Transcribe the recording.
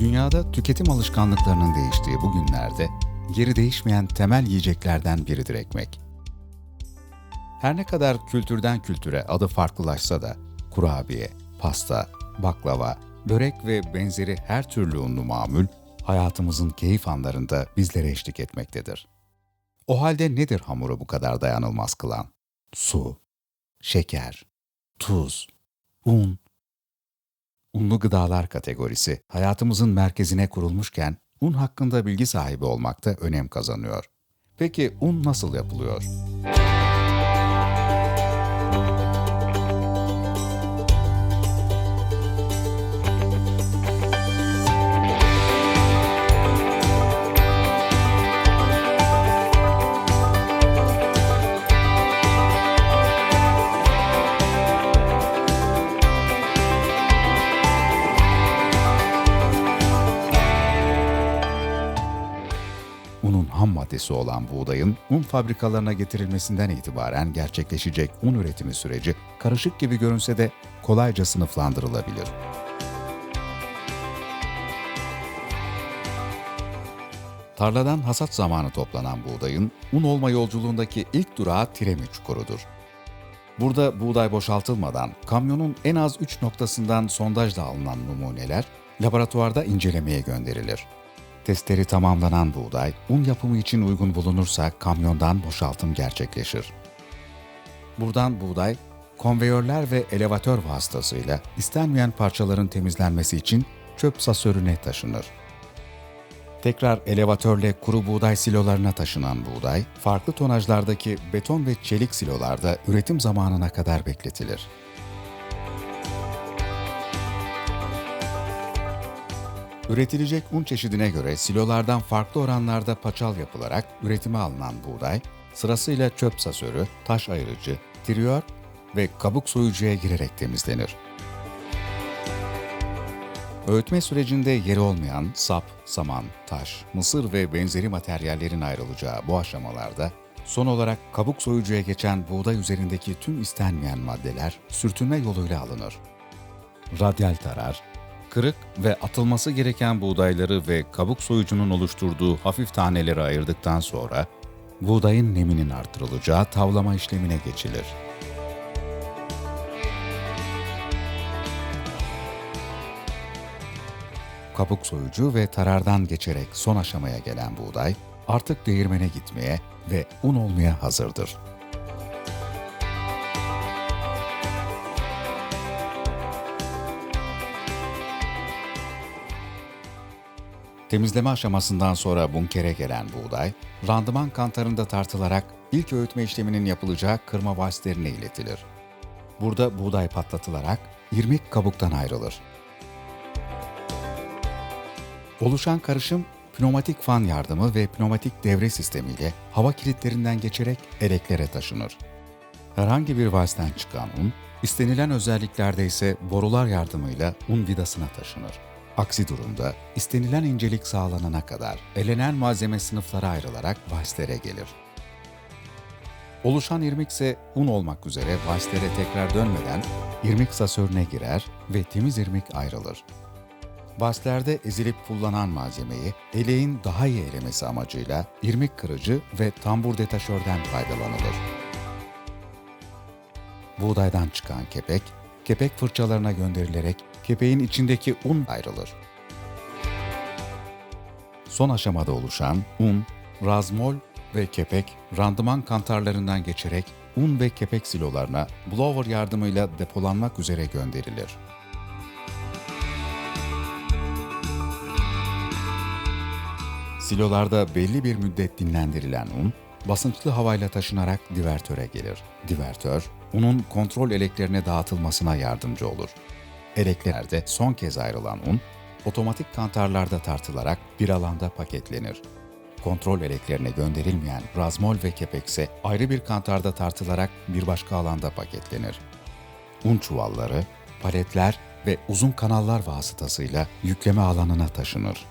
Dünyada tüketim alışkanlıklarının değiştiği bu günlerde geri değişmeyen temel yiyeceklerden biridir ekmek. Her ne kadar kültürden kültüre adı farklılaşsa da kurabiye, pasta, baklava, börek ve benzeri her türlü unlu mamul hayatımızın keyif anlarında bizlere eşlik etmektedir. O halde nedir hamuru bu kadar dayanılmaz kılan? Su, şeker, tuz, un. Unlu gıdalar kategorisi hayatımızın merkezine kurulmuşken un hakkında bilgi sahibi olmakta önem kazanıyor. Peki un nasıl yapılıyor? Unun maddesi olan buğdayın un fabrikalarına getirilmesinden itibaren gerçekleşecek un üretimi süreci karışık gibi görünse de kolayca sınıflandırılabilir. Tarladan hasat zamanı toplanan buğdayın un olma yolculuğundaki ilk durağı Tiremi çukurudur. Burada buğday boşaltılmadan kamyonun en az 3 noktasından sondajla alınan numuneler laboratuvarda incelemeye gönderilir. Testleri tamamlanan buğday, un yapımı için uygun bulunursa kamyondan boşaltım gerçekleşir. Buradan buğday, konveyörler ve elevatör vasıtasıyla istenmeyen parçaların temizlenmesi için çöp sasörüne taşınır. Tekrar elevatörle kuru buğday silolarına taşınan buğday, farklı tonajlardaki beton ve çelik silolarda üretim zamanına kadar bekletilir. Üretilecek un çeşidine göre silolardan farklı oranlarda paçal yapılarak üretime alınan buğday, sırasıyla çöp sasörü, taş ayırıcı, triyor ve kabuk soyucuya girerek temizlenir. Öğütme sürecinde yeri olmayan sap, saman, taş, mısır ve benzeri materyallerin ayrılacağı bu aşamalarda son olarak kabuk soyucuya geçen buğday üzerindeki tüm istenmeyen maddeler sürtünme yoluyla alınır. Radyal tarar, kırık ve atılması gereken buğdayları ve kabuk soyucunun oluşturduğu hafif taneleri ayırdıktan sonra buğdayın neminin artırılacağı tavlama işlemine geçilir. kabuk soyucu ve tarardan geçerek son aşamaya gelen buğday artık değirmene gitmeye ve un olmaya hazırdır. Temizleme aşamasından sonra bunkere gelen buğday, randıman kantarında tartılarak ilk öğütme işleminin yapılacağı kırma vasıtlerine iletilir. Burada buğday patlatılarak irmik kabuktan ayrılır. Oluşan karışım pneumatik fan yardımı ve pneumatik devre sistemiyle hava kilitlerinden geçerek eleklere taşınır. Herhangi bir valsten çıkan un, istenilen özelliklerde ise borular yardımıyla un vidasına taşınır. Aksi durumda istenilen incelik sağlanana kadar elenen malzeme sınıflara ayrılarak valslere gelir. Oluşan irmik ise un olmak üzere valslere tekrar dönmeden irmik sasörüne girer ve temiz irmik ayrılır. Baslerde ezilip kullanan malzemeyi eleğin daha iyi elemesi amacıyla irmik kırıcı ve tambur detaşörden faydalanılır. Buğdaydan çıkan kepek, kepek fırçalarına gönderilerek kepeğin içindeki un ayrılır. Son aşamada oluşan un, razmol ve kepek randıman kantarlarından geçerek un ve kepek silolarına blower yardımıyla depolanmak üzere gönderilir. Silolarda belli bir müddet dinlendirilen un, basınçlı havayla taşınarak divertöre gelir. Divertör, unun kontrol eleklerine dağıtılmasına yardımcı olur. Eleklerde son kez ayrılan un, otomatik kantarlarda tartılarak bir alanda paketlenir. Kontrol eleklerine gönderilmeyen razmol ve kepek ise ayrı bir kantarda tartılarak bir başka alanda paketlenir. Un çuvalları, paletler ve uzun kanallar vasıtasıyla yükleme alanına taşınır.